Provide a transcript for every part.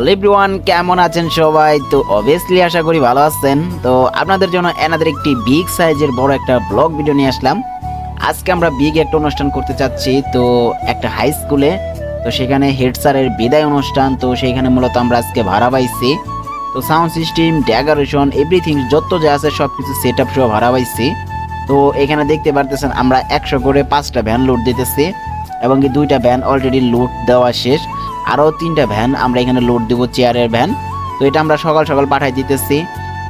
Hello everyone কেমন আছেন সবাই? তো অবভিয়াসলি আশা করি ভালো আছেন। তো আপনাদের জন্য এনাদের একটি বিগ সাইজের বড় একটা ব্লগ ভিডিও নিয়ে আসলাম। আজকে আমরা বিগ একটা অনুষ্ঠান করতে চাচ্ছি, তো একটা হাই স্কুলে তো সেখানে হেড স্যারের বিদায় অনুষ্ঠান, তো সেইখানে মূলত আমরা আজকে ভাড়া পাইছি। তো সাউন্ড সিস্টেম ডেকোরেশন এভরিথিং যত যা আছে সব কিছু সেট আপ সহ ভাড়া পাইছি। তো এখানে দেখতে পারতেছেন আমরা একশো করে পাঁচটা ভ্যান লোড দিতেছি এবং কি দুইটা ভ্যান অলরেডি লোড দেওয়া শেষ। আরও তিনটা ভ্যান, আমরা এখানে লোড দিব চেয়ারের ভ্যান। তো এটা আমরা সকাল সকাল পাঠাই দিতেছি।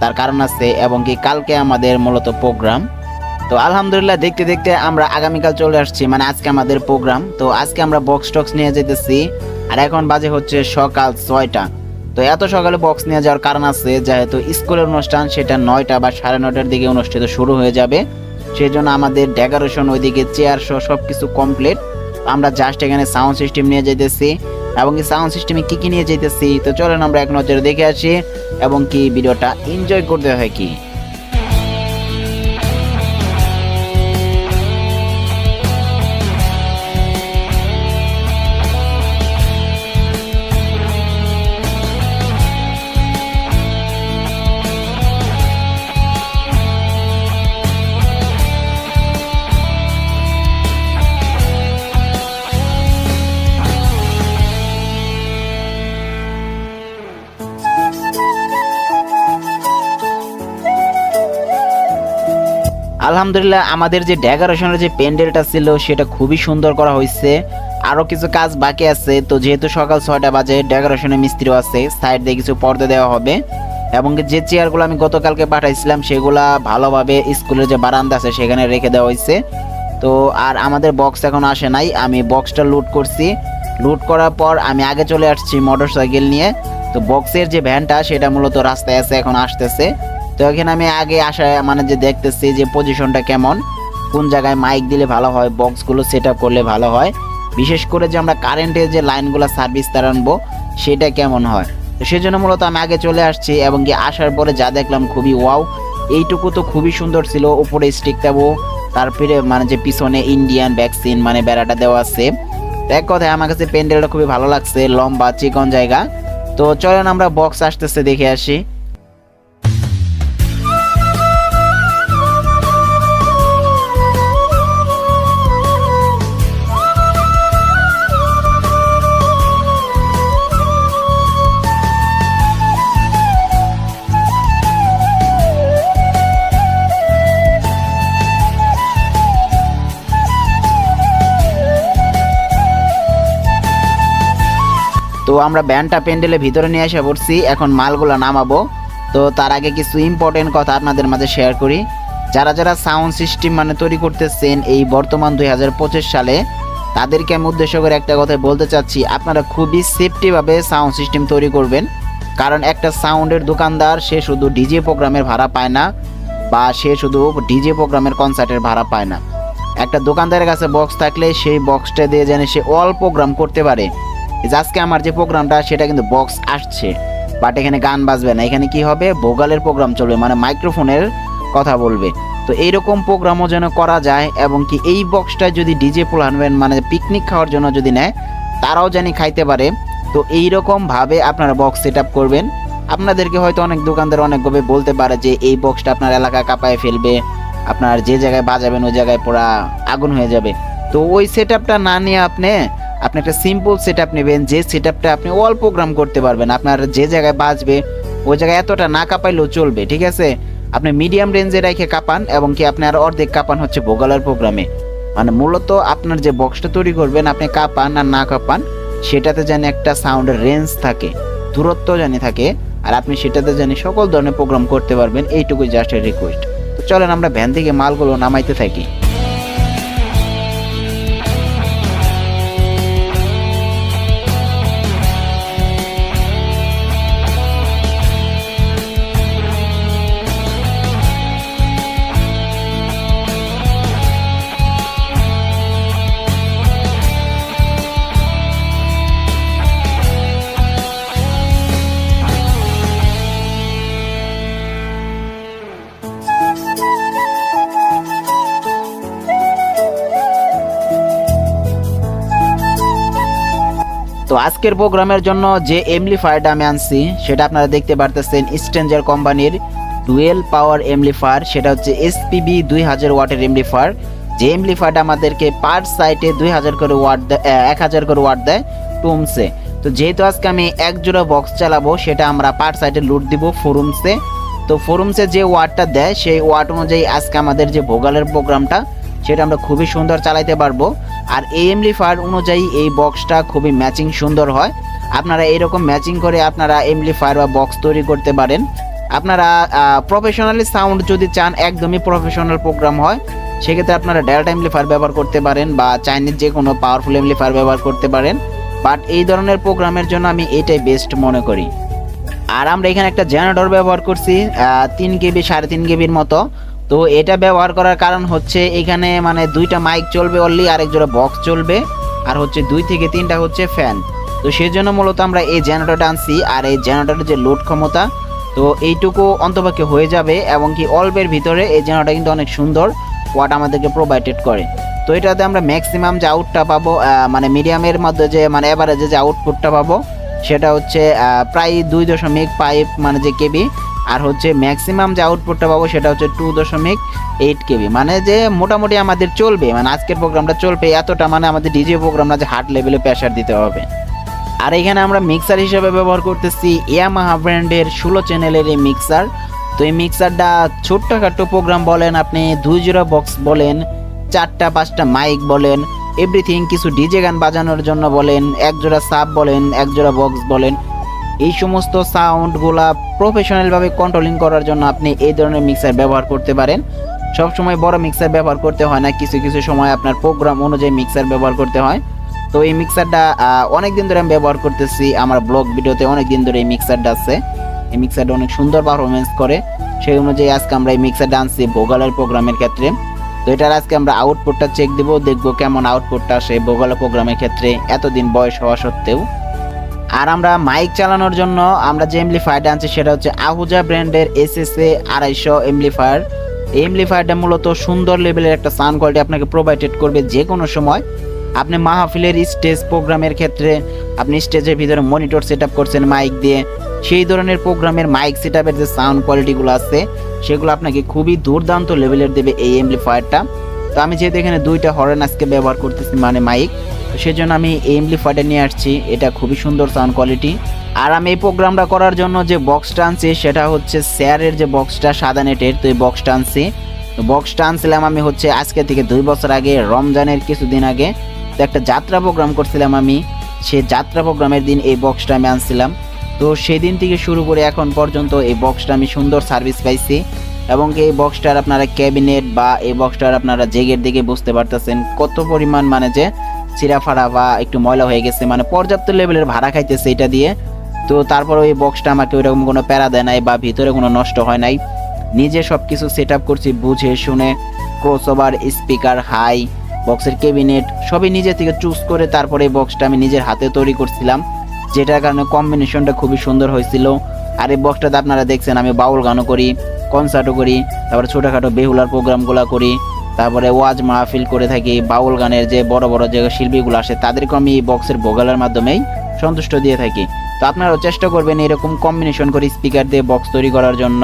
তার কারণ আছে, এবং কি কালকে আমাদের মূলত প্রোগ্রাম তো আলহামদুলিল্লাহ, দেখতে দেখতে আমরা আগামীকাল চলে আসছি মানে আজকে আমাদের প্রোগ্রাম তো আজকে আমরা বক্স টক্স নিয়ে যেতেছি, আর এখন বাজে হচ্ছে সকাল ছয়টা। তো এত সকালে বক্স নিয়ে যাওয়ার কারণ আছে, যেহেতু স্কুলের অনুষ্ঠান সেটা নয়টা বা সাড়ে নয়টার দিকে অনুষ্ঠিত শুরু হয়ে যাবে। সেই জন্য আমাদের ডেকোরেশন ওইদিকে চেয়ার সহ সব কিছু কমপ্লিট আমরা জাস্ট এখানে সাউন্ড সিস্টেম নিয়ে যেতেছি। এবং কি সাউন্ড সিস্টেমে কী কী নিয়ে যেতেছি তো চলেন আমরা এক নজরে দেখে আসি, এবং কি ভিডিওটা এনজয় করতে হয় কি? আলহামদুলিল্লাহ, আমাদের যে ডেকোরেশনের যে প্যান্ডেলটা ছিল, সেটা খুবই সুন্দর করা হয়েছে। আরও কিছু কাজ বাকি আছে, তো যেহেতু সকাল ছয়টা বাজে, ডেকোরেশনের মিস্ত্রিও আছে, সাইড দিয়ে কিছু পর্দা দেওয়া হবে। এবং যে চেয়ারগুলো আমি গতকালকে পাঠাইছিলাম, সেগুলা ভালোভাবে স্কুলের যে বারান্দা আছে, সেখানে রেখে দেওয়া হয়েছে। তো আর আমাদের বক্স এখন আসে নাই, আমি বক্সটা লুট করছি। লুট করার পর আমি আগে চলে আসছি মোটর সাইকেল নিয়ে। তো বক্সের যে ভ্যানটা সেটা মূলত রাস্তায় আছে, এখন আসতেছে। তো এখানে আমি আগে আসা মানে যে দেখতেছি যে পজিশনটা কেমন, কোন জায়গায় মাইক দিলে ভালো হয় বক্সগুলো সেট করলে ভালো হয়। বিশেষ করে যে আমরা কারেন্টের যে লাইনগুলো সার্ভিস তার আনব, সেটা কেমন হয়। তো সেজন্য মূলত আমি আগে চলে আসছি এবং কি আসার পরে যা দেখলাম খুবই ওয়াও এইটুকু তো খুবই সুন্দর ছিল, উপরে স্টিক দেবো তারপরে মানে যে পিছনে ইন্ডিয়ান ভ্যাকসিন মানে বেড়াটা দেওয়া আছে। এক কথায় আমার কাছে প্যান্ডেলটা খুবই ভালো লাগছে, লম্বা, চিকন জায়গা। তো চলেন আমরা বক্স আসতেছে দেখে আসি। তো আমরা ব্যান্ডটা প্যান্ডেলের ভিতরে নিয়ে এসে পড়ছি, এখন মালগুলো নামাবো। তো তার আগে কিছু ইম্পর্টেন্ট কথা আপনাদের মাঝে শেয়ার করি। যারা যারা সাউন্ড সিস্টেম মানে তৈরি করতেছেন এই বর্তমান দু হাজার পঁচিশ সালে, তাদেরকে আমি উদ্দেশ্য করে একটা কথা বলতে চাচ্ছি, আপনারা খুবই সেফটিভাবে সাউন্ড সিস্টেম তৈরি করবেন। কারণ একটা সাউন্ডের দোকানদার, সে শুধু ডিজে প্রোগ্রামের ভাড়া পায় না, বা সে শুধু ডিজে প্রোগ্রামের কনসার্টের ভাড়া পায় না। একটা দোকানদারের কাছে বক্স থাকলে সেই বক্সটা দিয়ে যেন সে অল প্রোগ্রাম করতে পারে। আজকে আমার যে প্রোগ্রামটা, সেটা কিন্তু বক্স আসছে। বাট এখানে গান বাজবে না। এখানে কি হবে? ভোগালের প্রোগ্রাম চলবে মানে মাইক্রোফোনের কথা বলবে। তো এইরকম প্রোগ্রামও যেন করা যায় এবং কি এই বক্সটা যদি ডিজে আনবেন মানে পিকনিক খাওয়ার জন্য যদি নেয়, তারাও জানি খাইতে পারে। তো এইরকম ভাবে আপনারা বক্স সেট আপ করবেন। আপনাদেরকে হয়তো অনেক দোকানদার অনেকভাবে বলতে পারে যে, এই বক্সটা আপনার এলাকা কাঁপায় ফেলবে, আপনার যে জায়গায় বাজাবেন, ওই জায়গায় পুরা আগুন হয়ে যাবে। তো ওই সেট না নিয়ে আপনি আপনি একটা সিম্পল সেট আপ নেবেন, যে সেট আপটা আপনি অল প্রোগ্রাম করতে পারবেন, আপনার যে জায়গায় বাজবে ওই জায়গায় এতটা না কাঁপাইলেও চলবে, ঠিক আছে? আপনি মিডিয়াম রেঞ্জে রেখে কাঁপান, এবং কি আপনার অর্ধেক কাঁপান হচ্ছে ভোগালার প্রোগ্রামে মানে মূলত আপনার যে বক্সটা তৈরি করবেন, আপনি কাঁপান আর না কাঁপান, সেটাতে যেন একটা সাউন্ডের রেঞ্জ থাকে, দূরত্ব জানি থাকে, আর আপনি সেটাতে জানি সকল ধরনের প্রোগ্রাম করতে পারবেন, এইটুকুই জাস্ট রিকোয়েস্ট তো চলেন আমরা ভ্যান থেকে মালগুলো নামাইতে থাকি। তো আজকের প্রোগ্রামের জন্য যে এমলিফায়ারটা আমি আনছি, সেটা আপনারা দেখতে পারতেছেন স্ট্রেঞ্জার কোম্পানির ডুয়েল পাওয়ার এমলিফায়ার সেটা হচ্ছে এসপিবি দুই হাজার ওয়াটের এমলিফায়ার যে এমলিফায়ারটা আমাদেরকে পার সাইটে দুই হাজার করে ওয়াট দেয় এক হাজার করে ওয়াট দেয়, টুমসে। তো যেহেতু আজকে আমি এক জোড়া বক্স চালাবো, সেটা আমরা পার সাইটে লুট দিব ফোরুমসে। তো ফোরুমসে যে ওয়াটটা দেয়, সেই ওয়াট অনুযায়ী আজকে আমাদের যে ভোগালের প্রোগ্রামটা, সেটা আমরা খুবই সুন্দর চালাইতে পারব। আর এই এমলিফায়ার অনুযায়ী এই বক্সটা খুবই ম্যাচিং সুন্দর হয়। আপনারা এরকম ম্যাচিং করে আপনারা এমলি এমলিফায়ার বা বক্স তৈরি করতে পারেন। আপনারা প্রফেশনালি সাউন্ড যদি চান, একদমই প্রফেশনাল প্রোগ্রাম হয়, সেক্ষেত্রে আপনারা ডেল্টা এমলিফায়ার ব্যবহার করতে পারেন বা চাইনিজ যে কোনো পাওয়ারফুল এমলি এমলিফায়ার ব্যবহার করতে পারেন। বাট এই ধরনের প্রোগ্রামের জন্য আমি এটাই বেস্ট মনে করি। আর আমরা এখানে একটা জেনারেটর ব্যবহার করছি তিন কেবি, সাড়ে তিন কেবির মতো। তো এটা ব্যবহার করার কারণ হচ্ছে এখানে মানে দুইটা মাইক চলবে অনলি আরেক জোড়া বক্স চলবে, আর হচ্ছে দুই থেকে তিনটা হচ্ছে ফ্যান তো সেই জন্য মূলত আমরা এই জেনারেটরটা আনছি, আর এই জেনারেটরের যে লোড ক্ষমতা, তো এইটুকু অন্তপক্ষে হয়ে যাবে, এবং কি অল্পের ভিতরে এই জেনারেটর কিন্তু অনেক সুন্দর ওয়াট আমাদেরকে প্রোভাইডেড করে। তো এটাতে আমরা ম্যাক্সিমাম যে আউটটা পাবো মানে মিডিয়ামের মধ্যে যে মানে এভারেজে যে আউটপুটটা পাবো, সেটা হচ্ছে প্রায় দুই দশমিক পাইপ মানে যে কেবি আর হচ্ছে ম্যাক্সিমাম যে আউটপুটটা পাবো সেটা হচ্ছে টু দশমিক এইট কেবি মানে যে মোটামুটি আমাদের চলবে মানে আজকের প্রোগ্রামটা চলবে এতটা মানে আমাদের ডিজে প্রোগ্রাম না যে হার্ড লেভেলে প্রেশার দিতে হবে। আর এখানে আমরা মিক্সার হিসেবে ব্যবহার করতেছি ইয়ামাহা ব্র্যান্ডের ষোলো চ্যানেলের এই মিক্সার তো এই মিক্সারটা ছোট্টখাটো প্রোগ্রাম বলেন আপনি, দুই জোড়া বক্স বলেন, চারটা, পাঁচটা মাইক বলেন এভরিথিং কিছু ডিজে গান বাজানোর জন্য বলেন, এক জোড়া সাব বলেন, এক জোড়া বক্স বলেন। এই সমস্ত সাউন্ডগুলা প্রফেশনালভাবে কন্ট্রোলিং করার জন্য আপনি এই ধরনের মিক্সার ব্যবহার করতে পারেন। সব সময় বড় মিক্সার ব্যবহার করতে হয় না, কিছু কিছু সময় আপনার প্রোগ্রাম অনুযায়ী মিক্সার ব্যবহার করতে হয়। তো এই মিক্সারটা অনেক দিন ধরে আমি ব্যবহার করতেছি, আমার ব্লগ ভিডিওতে অনেক দিন ধরে এই মিক্সারটা আছে। এই মিক্সারটা অনেক সুন্দর পারফরমেন্স করে। সেই অনুযায়ী আজকে আমরা এই মিক্সারটা আনছি ভোগালের প্রোগ্রামের ক্ষেত্রে। তো এটার আজকে আমরা আউটপুটটা চেক দিব, দেখব কেমন আউটপুটটা আসে ভোগালের প্রোগ্রামের ক্ষেত্রে, এতদিন বয়স হওয়া সত্ত্বেও। আর আমরা মাইক চালানোর জন্য আমরা যে এমপ্লিফায়ারটা আনছি সেটা হচ্ছে আহুজা ব্র্যান্ডের এস এস এ আড়াইশো এমপ্লিফায়ার এই এমপ্লিফায়ারটা মূলত সুন্দর লেভেলের একটা সাউন্ড কোয়ালিটি আপনাকে প্রোভাইডেড করবে যে কোনো সময়। আপনি মাহফিলের স্টেজ প্রোগ্রামের ক্ষেত্রে আপনি স্টেজের ভিতরে মনিটর সেট করছেন মাইক দিয়ে, সেই ধরনের প্রোগ্রামের মাইক সেট যে সাউন্ড কোয়ালিটিগুলো আছে, সেগুলো আপনাকে খুবই দুর্দান্ত লেভেলের দেবে এই এমপ্লিফায়ারটা তো আমি যেহেতু এখানে দুইটা হরেন আজকে ব্যবহার করতেছি মানে মাইক সেজন্য আমি এই এমপ্লিফায়ারটা নিয়ে আসছি। এটা খুবই সুন্দর সাউন্ড কোয়ালিটি আর আমি এই প্রোগ্রামটা করার জন্য যে বক্সটা আনছি, সেটা হচ্ছে স্যারের যে বক্সটা সাদা নেটের, তো এই বক্সটা আনছি। তো বক্সটা আনছিলাম আমি হচ্ছে আজকে থেকে দুই বছর আগে, রমজানের কিছুদিন আগে। তো একটা যাত্রা প্রোগ্রাম করছিলাম আমি। সেই যাত্রা প্রোগ্রামের দিন এই বক্সটা আমি আনছিলাম। তো সেদিন থেকে শুরু করে এখন পর্যন্ত এই বক্সটা আমি সুন্দর সার্ভিস পাইছি। এবং এই বক্সটার আপনারা ক্যাবিনেট বা এই বক্সটার আপনারা জেগের দিকে বুঝতে পারতেছেন কত পরিমাণ মানে যে চিরাফাড়া বা একটু ময়লা হয়ে গেছে মানে পর্যাপ্ত লেভেলের ভাড়া খাইতেছে এটা দিয়ে। তো তারপর ওই বক্সটা আমাকে ওইরকম কোনো প্যারা দেয় নাই বা ভিতরে কোনো নষ্ট হয় নাই। নিজে সব কিছু সেট আপ করছি, বুঝে শুনে ক্রস ওভার স্পিকার হাই বক্সের ক্যাবিনেট সবই নিজে থেকে চুজ করে তারপরে এই বক্সটা আমি নিজের হাতে তৈরি করছিলাম, যেটার কারণে কম্বিনেশনটা খুবই সুন্দর হয়েছিল। আর এই বক্সটাতে আপনারা দেখছেন আমি বাউল গানও করি কনসার্টও করি, তারপরে ছোটোখাটো বেহুলার প্রোগ্রামগুলো করি। তারপরে ওয়াজ মাহফিল করে থাকি, বাউল গানের যে বড় বড় যে শিল্পীগুলো আসে তাদেরকে আমি এই বক্সের ভোগালের মাধ্যমেই সন্তুষ্ট দিয়ে থাকি। তো আপনারাও চেষ্টা করবেন এরকম কম্বিনেশন করে স্পিকার দিয়ে বক্স তৈরি করার জন্য।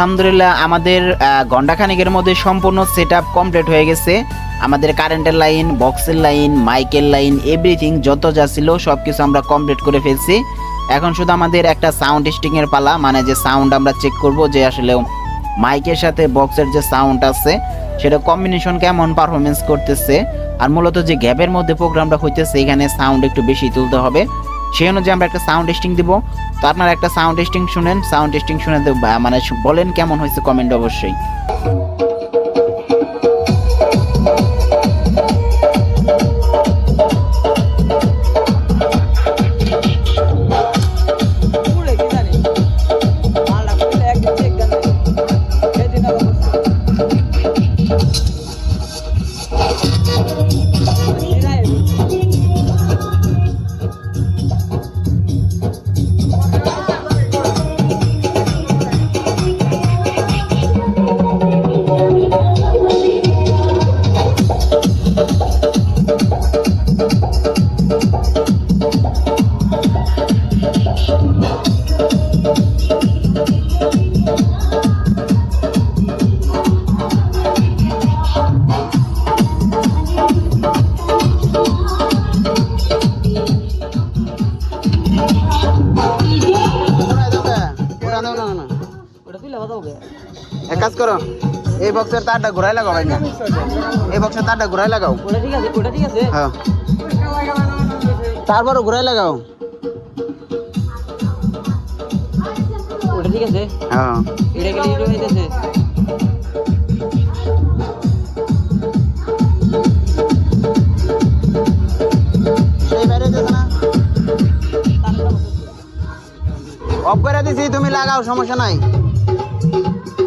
আলহামদুলিল্লাহ আমাদের আহ, ঘন্টাখানেকের মধ্যে সম্পূর্ণ সেট কমপ্লিট হয়ে গেছে। আমাদের কারেন্টের লাইন বক্সের লাইন মাইকের লাইন এভরিথিং যত যা ছিল সব কিছু আমরা কমপ্লিট করে ফেলছি। এখন শুধু আমাদের একটা সাউন্ড টেস্টিং এর পালা মানে যে সাউন্ড আমরা চেক করব যে আসলে মাইকের সাথে বক্সের যে সাউন্ড আছে সেটা কম্বিনেশন কেমন পারফরমেন্স করতেছে। আর মূলত যে গ্যাপের মধ্যে প্রোগ্রামটা হইতেছে এখানে সাউন্ড একটু বেশি তুলতে হবে। সেই অনুযায়ী আমরা একটা সাউন্ড টেস্টিং দিব। তো আপনারা একটা সাউন্ড টেস্টিং শুনেন সাউন্ড টেস্টিং শুনে মানে বলেন কেমন হয়েছে কমেন্ট অবশ্যই। এক কাজ করো এই বক্সের তারটা ঘুরাই লাগাও ভাই না। এই বক্সের তারটা ঘুরাই লাগাও। হ্যাঁ। তারপরও ঘুরাই লাগাও। ঠিক আছে। হ্যাঁ। এটা গেলে এটা হইতেছে অফ করে দিছি তুমি লাগাও সমস্যা নাই। Thank you.